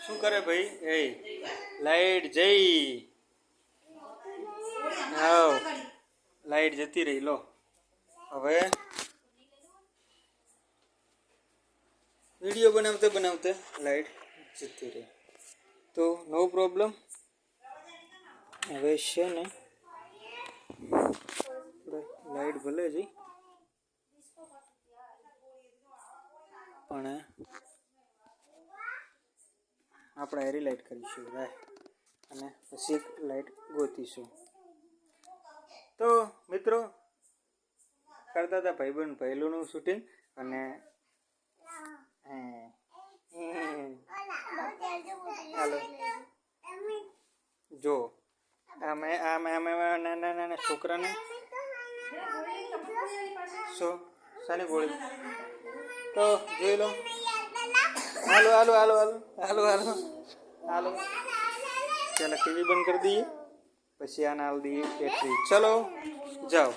શું કરે ભાઈ એ લાઈટ જઈ હાવ લાઈટ જતી રહી લો હવે વિડીયો બનાવતે બનાવતે લાઈટ જતી રહી તો નો પ્રોબ્લેમ હવે છે ને આપણે લાઈટ ભલે જઈ પણ આપણે એરી લાઇટ કરીશું રાય અને પછી લાઈટ ગોતીશું તો મિત્રો કરતા હતા ભાઈબંધ પહેલુંનું શૂટિંગ અને હાલો જો આમે આમે અમે નાના નાના છોકરાને શું સાની ગોળી તો જોઈ લો હાલો હાલો હાલો હાલો હાલો હાલો. ચાલો, ટીવી બંધ કરી દઈએ. પછી આને હાલ દઈએ બેટરી ચલો, જાઓ.